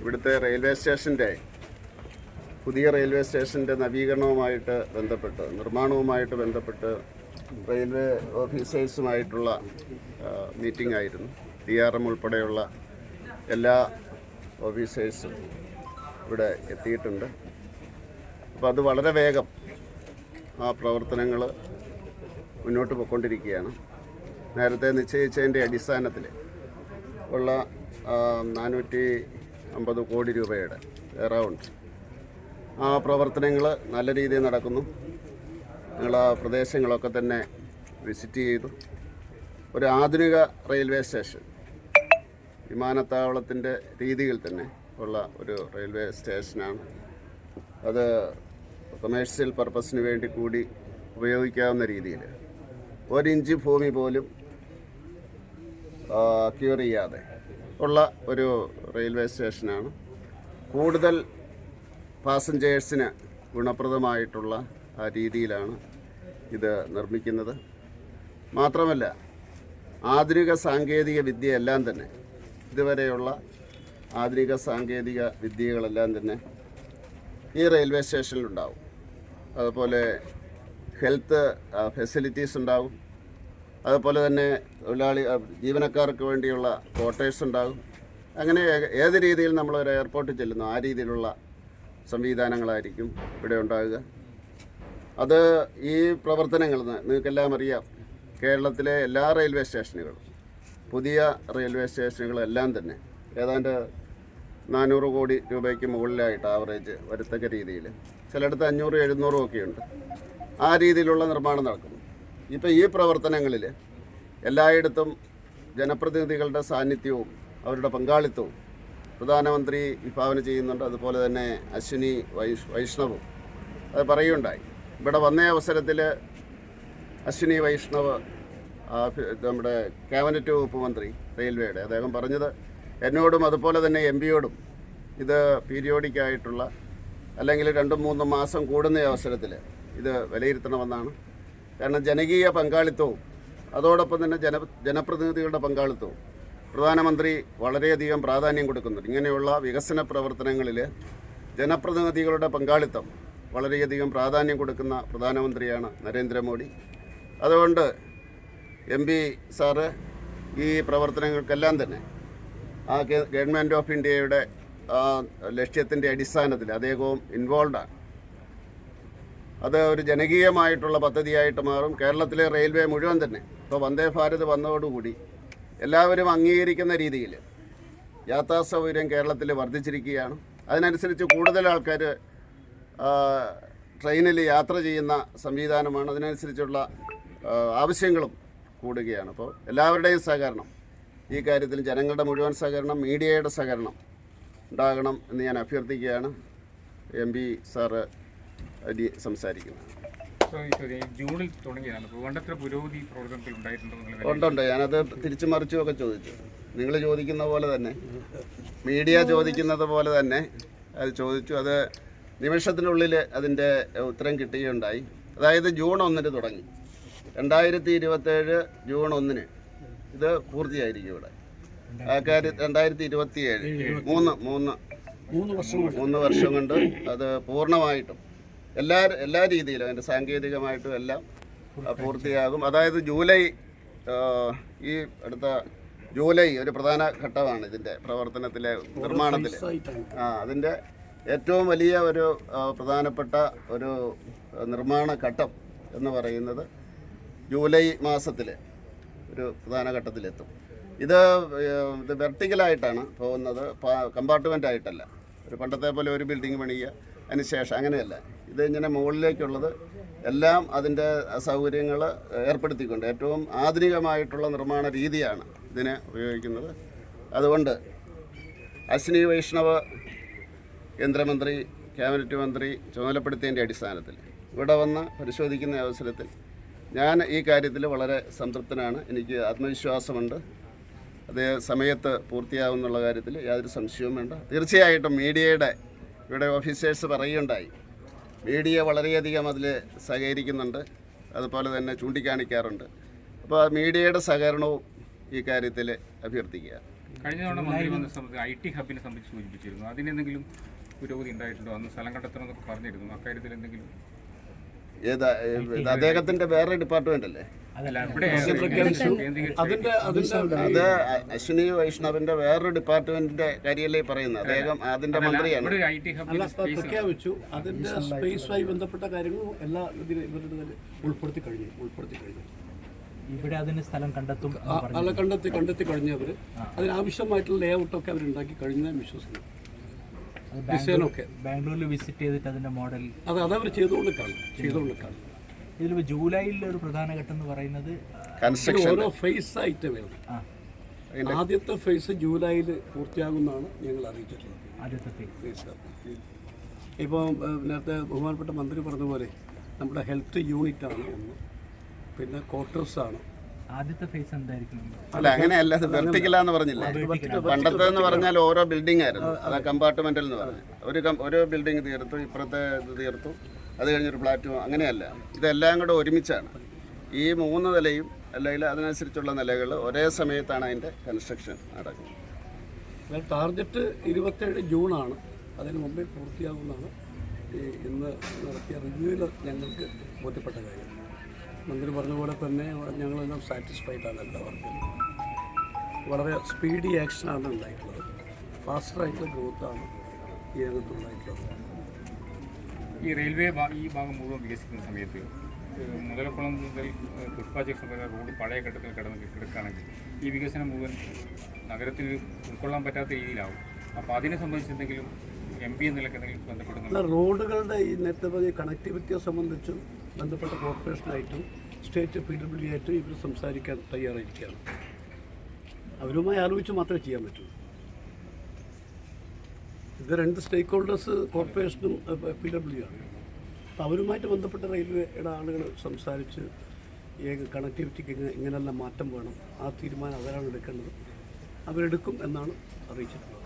ഇവിടുത്തെ റെയിൽവേ സ്റ്റേഷന്റെ പുതിയ റെയിൽവേ സ്റ്റേഷന്റെ നവീകരണവുമായിട്ട് ബന്ധപ്പെട്ട് നിർമ്മാണവുമായിട്ട് ബന്ധപ്പെട്ട് റെയിൽവേ ഓഫീസേഴ്സുമായിട്ടുള്ള മീറ്റിംഗ് ആയിരുന്നു. ഡി ആർ എം ഉൾപ്പെടെയുള്ള എല്ലാ ഓഫീസേഴ്സും ഇവിടെ എത്തിയിട്ടുണ്ട്. അപ്പോൾ അത് വളരെ വേഗം ആ പ്രവർത്തനങ്ങൾ മുന്നോട്ട് പോയിക്കൊണ്ടിരിക്കുകയാണ് നേരത്തെ നിശ്ചയിച്ചതിന്റെ അടിസ്ഥാനത്തിൽ ഉള്ള നാനൂറ്റി അമ്പത് കോടി രൂപയുടെ എറൗണ്ട്. ആ പ്രവർത്തനങ്ങൾ നല്ല രീതിയിൽ നടക്കുന്നു. ഞങ്ങൾ ആ പ്രദേശങ്ങളൊക്കെ തന്നെ വിസിറ്റ് ചെയ്തു. ഒരു ആധുനിക റെയിൽവേ സ്റ്റേഷൻ വിമാനത്താവളത്തിന്റെ രീതിയിൽ തന്നെ ഉള്ള ഒരു റെയിൽവേ സ്റ്റേഷനാണ്. അത് കൊമേഴ്സ്യൽ പർപ്പസിന് വേണ്ടി കൂടി ഉപയോഗിക്കാവുന്ന രീതിയിൽ. ഒരിഞ്ച് ഭൂമി പോലും ക്യൂർ ചെയ്യാതെ ഉള്ള ഒരു റെയിൽവേ സ്റ്റേഷനാണ്. കൂടുതൽ പാസഞ്ചേഴ്സിന് ഗുണപ്രദമായിട്ടുള്ള ആ രീതിയിലാണ് ഇത് നിർമ്മിക്കുന്നത്. മാത്രമല്ല ആധുനിക സാങ്കേതിക വിദ്യയെല്ലാം തന്നെ ഇതുവരെയുള്ള ആധുനിക സാങ്കേതിക വിദ്യകളെല്ലാം തന്നെ ഈ റെയിൽവേ സ്റ്റേഷനിലുണ്ടാവും. അതുപോലെ ഹെൽത്ത് ഫെസിലിറ്റീസ് ഉണ്ടാവും അതുപോലെ തന്നെ തൊഴിലാളി ജീവനക്കാർക്ക് വേണ്ടിയുള്ള ക്വാർട്ടേഴ്സ് ഉണ്ടാകും. അങ്ങനെ ഏത് രീതിയിൽ നമ്മൾ ഒരു എയർപോർട്ടിൽ ചെല്ലുന്നു ആ രീതിയിലുള്ള സംവിധാനങ്ങളായിരിക്കും ഇവിടെ ഉണ്ടാകുക. അത് ഈ പ്രവർത്തനങ്ങൾ നിങ്ങൾക്കെല്ലാം അറിയാം. കേരളത്തിലെ എല്ലാ റെയിൽവേ സ്റ്റേഷനുകളും പുതിയ റെയിൽവേ സ്റ്റേഷനുകളെല്ലാം തന്നെ ഏതാണ്ട് നാനൂറ് കോടി രൂപയ്ക്ക് മുകളിലായിട്ട് ആവറേജ് വരത്തക്ക രീതിയിൽ ചിലയിടത്ത് അഞ്ഞൂറ് എഴുന്നൂറും ഒക്കെയുണ്ട്. ആ രീതിയിലുള്ള നിർമ്മാണം നടക്കുന്നു. ഇപ്പോൾ ഈ പ്രവർത്തനങ്ങളിൽ എല്ലായിടത്തും ജനപ്രതിനിധികളുടെ സാന്നിധ്യവും അവരുടെ പങ്കാളിത്തവും പ്രധാനമന്ത്രി വിഭാവന ചെയ്യുന്നുണ്ട്. അതുപോലെ തന്നെ അശ്വിനി വൈഷ് വൈഷ്ണവും. അത് പറയുകയുണ്ടായി. ഇവിടെ വന്ന അവസരത്തിൽ അശ്വിനി വൈഷ്ണവ് നമ്മുടെ ക്യാബിനറ്റ് വകുപ്പ് മന്ത്രി റെയിൽവേയുടെ അദ്ദേഹം പറഞ്ഞത് എന്നോടും അതുപോലെ തന്നെ എം പിയോടും ഇത് പീരിയോഡിക്കായിട്ടുള്ള അല്ലെങ്കിൽ രണ്ടും മൂന്നും മാസം കൂടുന്ന അവസരത്തിൽ ഇത് വിലയിരുത്തണമെന്നാണ് കാരണം ജനകീയ പങ്കാളിത്തവും അതോടൊപ്പം തന്നെ ജന ജനപ്രതിനിധികളുടെ പങ്കാളിത്തവും പ്രധാനമന്ത്രി വളരെയധികം പ്രാധാന്യം കൊടുക്കുന്നുണ്ട്. ഇങ്ങനെയുള്ള വികസന പ്രവർത്തനങ്ങളിൽ ജനപ്രതിനിധികളുടെ പങ്കാളിത്തം വളരെയധികം പ്രാധാന്യം കൊടുക്കുന്ന പ്രധാനമന്ത്രിയാണ് നരേന്ദ്രമോദി. അതുകൊണ്ട് എം പി സാറ് ഈ പ്രവർത്തനങ്ങൾക്കെല്ലാം തന്നെ ആ ഗവൺമെന്റ് ഓഫ് ഇന്ത്യയുടെ ലക്ഷ്യത്തിന്റെ അടിസ്ഥാനത്തിൽ അദ്ദേഹവും ഇൻവോൾവാണ് അത് ഒരു ജനകീയമായിട്ടുള്ള പദ്ധതിയായിട്ട് മാറും. കേരളത്തിലെ റെയിൽവേ മുഴുവൻ തന്നെ. ഇപ്പോൾ വന്ദേ ഭാരത് വന്നതോടുകൂടി എല്ലാവരും അംഗീകരിക്കുന്ന രീതിയിൽ യാത്രാ സൗകര്യം കേരളത്തിൽ വർദ്ധിച്ചിരിക്കുകയാണ്. അതിനനുസരിച്ച് കൂടുതൽ ആൾക്കാർ ട്രെയിനിൽ യാത്ര ചെയ്യുന്ന സംവിധാനമാണ്. അതിനനുസരിച്ചുള്ള ആവശ്യങ്ങളും കൂടുകയാണ്. അപ്പോൾ എല്ലാവരുടെയും സഹകരണം ഈ കാര്യത്തിൽ ജനങ്ങളുടെ മുഴുവൻ സഹകരണം മീഡിയയുടെ സഹകരണം ഉണ്ടാകണം എന്ന് ഞാൻ അഭ്യർത്ഥിക്കുകയാണ്. എം പി സാറ് സംസാരിക്കുന്നത് സോ ഈ ചോദ്യം ജൂണിൽ തുടങ്ങിയതാണ്. വേണ്ടത്ര പുരോഗതി പ്രവർത്തനത്തിൽ ഉണ്ടായിട്ടുണ്ടോ എന്നുള്ള ഉണ്ടുണ്ട്. ഞാനത് തിരിച്ചു മറിച്ചുമൊക്കെ ചോദിച്ചു. നിങ്ങൾ ചോദിക്കുന്ന പോലെ തന്നെ. മീഡിയ ചോദിക്കുന്നത് പോലെ തന്നെ അത് ചോദിച്ചു. അത് നിമിഷത്തിനുള്ളിൽ അതിന്റെ ഉത്തരം കിട്ടുകയുണ്ടായി. അതായത് ജൂൺ ഒന്നിന് തുടങ്ങി. രണ്ടായിരത്തി ഇരുപത്തേഴ് ജൂൺ ഒന്നിന് ഇത് പൂർത്തിയായിരിക്കും ഇവിടെ. ആ കാര്യം രണ്ടായിരത്തി ഇരുപത്തിയേഴ് മൂന്ന് മൂന്ന്. മൂന്ന് വർഷം മൂന്ന് വർഷം കൊണ്ട് അത് പൂർണമായിട്ടും എല്ലാ എല്ലാ രീതിയിലും അതിന്റെ സാങ്കേതികമായിട്ടും എല്ലാം പൂർത്തിയാകും. അതായത് ജൂലൈ ഈ അടുത്ത ജൂലൈ ഒരു പ്രധാന ഘട്ടമാണ് ഇതിന്റെ പ്രവർത്തനത്തിലെ നിർമ്മാണത്തിൽ ആ അതിന്റെ ഏറ്റവും വലിയ ഒരു പ്രധാനപ്പെട്ട ഒരു നിർമ്മാണ ഘട്ടം എന്ന് പറയുന്നത് ജൂലൈ മാസത്തിൽ ഒരു പ്രധാന ഘട്ടത്തിലെത്തും. ഇത് ഇത് വെർട്ടിക്കലായിട്ടാണ് പോകുന്നത് കമ്പാർട്ട്മെന്റ് ആയിട്ടല്ല ഒരു പണ്ടത്തെ പോലെ ഒരു ബിൽഡിംഗ് പണിയുക അതിന് ശേഷം അങ്ങനെയല്ല. ഇത് ഇങ്ങനെ മുകളിലേക്കുള്ളത് എല്ലാം അതിന്റെ സൗകര്യങ്ങൾ ഏർപ്പെടുത്തിക്കൊണ്ട് ഏറ്റവും ആധുനികമായിട്ടുള്ള നിർമ്മാണ രീതിയാണ് ഇതിനെ ഉപയോഗിക്കുന്നത്. അതുകൊണ്ട് അശ്വിനി വൈഷ്ണവ് കേന്ദ്രമന്ത്രി ക്യാബിനറ്റ് മന്ത്രി ചുമതലപ്പെടുത്തിയതിന്റെ അടിസ്ഥാനത്തിൽ ഇവിടെ വന്ന് പരിശോധിക്കുന്ന അവസരത്തിൽ ഞാൻ ഈ കാര്യത്തിൽ വളരെ സംതൃപ്തനാണ്. എനിക്ക് ആത്മവിശ്വാസമുണ്ട്. അത് സമയത്ത് പൂർത്തിയാവുന്നുള്ള കാര്യത്തിൽ യാതൊരു സംശയവും വേണ്ട. തീർച്ചയായിട്ടും മീഡിയയുടെ ഇവിടെ ഓഫീസേഴ്സ് പറയുകയുണ്ടായി. മീഡിയ വളരെയധികം അതിൽ സഹകരിക്കുന്നുണ്ട്. അതുപോലെ തന്നെ ചൂണ്ടിക്കാണിക്കാറുണ്ട്. അപ്പോൾ ആ മീഡിയയുടെ സഹകരണവും ഈ കാര്യത്തിൽ അഭ്യർത്ഥിക്കുക. കഴിഞ്ഞ തവണ മന്ത്രി വന്ന സമയത്ത് ഐ ടി ഹബിനെ സംബന്ധിച്ച് സൂചിപ്പിച്ചിരുന്നു. അതിനെന്തെങ്കിലും പുരോഗതി ഉണ്ടായിട്ടുണ്ടോ? അന്ന് സ്ഥലം കണ്ടെത്തണം എന്നൊക്കെ പറഞ്ഞിരുന്നു അക്കാര്യത്തിൽ എന്തെങ്കിലും ഏതാ അദ്ദേഹത്തിന്റെ അദ്ദേഹത്തിന്റെ വേറെ ഡിപ്പാർട്ട്മെന്റ് അല്ലേ? അത്. അശ്വിനി വൈഷ്ണവിന്റെ വേറൊരു ഡിപ്പാർട്ട്മെന്റിന്റെ കാര്യമല്ലേ പറയുന്നത്? അദ്ദേഹം അതിന്റെ മന്ത്രിയാണ്. പ്രഖ്യാപിച്ചു. അതിന്റെ സ്പേസുമായി ബന്ധപ്പെട്ട കാര്യങ്ങളും എല്ലാ ഇതിൽ ഉൾപ്പെടുത്തി കഴിഞ്ഞു ഉൾപ്പെടുത്തി കഴിഞ്ഞു. ഇവിടെ അതിന് സ്ഥലം കണ്ടെത്തും എന്ന് ആ, പറഞ്ഞു. അല്ല കണ്ടെത്തി കണ്ടെത്തി കഴിഞ്ഞവർ അതിനാവശ്യമായിട്ടുള്ള ലേ ഔട്ടൊക്കെ അവരുണ്ടാക്കി കഴിഞ്ഞാൽ വിശ്വസിക്കുന്നു. ബാംഗ്ലൂരിൽ വിസിറ്റ് ചെയ്തിട്ട് അതിന്റെ മോഡൽ അത് അതവർ ചെയ്തുകൊണ്ട് കാണും ചെയ്തുകൊണ്ട് കാണും. ഇതിൽ ജൂലൈയിലെ ഒരു പ്രധാന ഘട്ടം എന്ന് പറയുന്നത് കൺസ്ട്രക്ഷൻ ഓരോ ഫേസ് ആയിട്ട് വേണം. ആ. ആദ്യത്തെ ഫേസ് ജൂലൈയിൽ പൂർത്തിയാകുമെന്നാണ് ഞങ്ങൾ അറിയിച്ചിട്ടുള്ളത്. ആദ്യത്തെ ഫേസ് ഇപ്പോൾ നേരത്തെ ബഹുമാനപ്പെട്ട മന്ത്രി പറഞ്ഞ പോലെ നമ്മുടെ ഹെൽത്ത് യൂണിറ്റ് ആണ് ഒന്ന്. പിന്നെ ക്വാർട്ടേഴ്സ് ആദ്യത്തെ ഫേസ് എന്തായിരിക്കും? അല്ല അങ്ങനെയല്ല. വെർട്ടിക്കൽ വെർട്ടിക്കലാന്ന് പറഞ്ഞില്ല? പണ്ടത്തെ എന്ന് പറഞ്ഞാൽ ഓരോ ബിൽഡിംഗ് ആയിരുന്നു. അതാ കമ്പാർട്ട്മെന്റൽ എന്ന് പറഞ്ഞു ഒരു ഒരു ബിൽഡിംഗ് തീർത്തു ഇപ്പുറത്തെ ഇത് തീർത്തു. അത് കഴിഞ്ഞൊരു പ്ലാറ്റ്ഫോം അങ്ങനെയല്ല. ഇതെല്ലാം കൂടെ ഒരുമിച്ചാണ്. ഈ മൂന്ന് നിലയും അല്ലെങ്കിൽ അതിനനുസരിച്ചുള്ള നിലകൾ ഒരേ സമയത്താണ് അതിന്റെ കൺസ്ട്രക്ഷൻ നടക്കുന്നത്. ടാർഗറ്റ് ഇരുപത്തേഴ് ജൂണാണ് അതിന് മുമ്പേ പൂർത്തിയാകുമെന്നാണ് ഈ ഇന്ന് നടത്തിയ റിവ്യൂവിൽ ഞങ്ങൾക്ക് ബോധ്യപ്പെട്ട കാര്യം. മന്ത്രി പറഞ്ഞ പോലെ തന്നെ ഞങ്ങളെല്ലാം സാറ്റിസ്ഫൈഡ് ആണ് എല്ലാവർക്കും വളരെ സ്പീഡി ആക്ഷനാണ് ഉണ്ടായിട്ടുള്ളത്. ഫാസ്റ്ററായിട്ടുള്ള ഗ്രോത്താണ് ഈ രംഗത്ത് ഉണ്ടായിട്ടുള്ളത് ഈ റെയിൽവേ ഈ ഭാഗം മുഴുവൻ വികസിക്കുന്ന സമയത്ത് മുതലക്കുളം മുതൽ പുഷ്പാചേക്ഷൻ വരെ റോഡ് പഴയ ഘട്ടത്തിൽ കിടന്ന് കിടക്കുകയാണെങ്കിൽ ഈ വികസനം മുഴുവൻ നഗരത്തിൽ ഉൾക്കൊള്ളാൻ പറ്റാത്ത രീതിയിലാവും. അപ്പോൾ അതിനെ സംബന്ധിച്ച് എന്തെങ്കിലും എം പി എന്നിലൊക്കെ എന്തെങ്കിലും ബന്ധപ്പെടുന്നുണ്ട് റോഡുകളുടെ ഈ നേരത്തെ പറഞ്ഞ കണക്ടിവിറ്റിയെ സംബന്ധിച്ചും ബന്ധപ്പെട്ട കോർപ്പറേഷനായിട്ടും സ്റ്റേറ്റ് പി ഡബ്ല്യു ആയിട്ടും ഇവർ സംസാരിക്കാൻ തയ്യാറായിരിക്കുകയാണ്. അവരുമായി ആലോചിച്ച് മാത്രമേ ചെയ്യാൻ പറ്റൂ. ഇത് രണ്ട് സ്റ്റേക്ക് ഹോൾഡേഴ്സ് കോർപ്പറേഷനും പി ഡബ്ല്യു ആണ്. അപ്പോൾ അവരുമായിട്ട് ബന്ധപ്പെട്ട റെയിൽവേയുടെ ആളുകൾ സംസാരിച്ച് കണക്ടിവിറ്റിക്ക് ഇങ്ങനെ ഇങ്ങനെല്ലാം മാറ്റം വേണം. ആ തീരുമാനം അവരാണ് എടുക്കേണ്ടത്. അവരെടുക്കും എന്നാണ് അറിയിച്ചിട്ടുള്ളത്.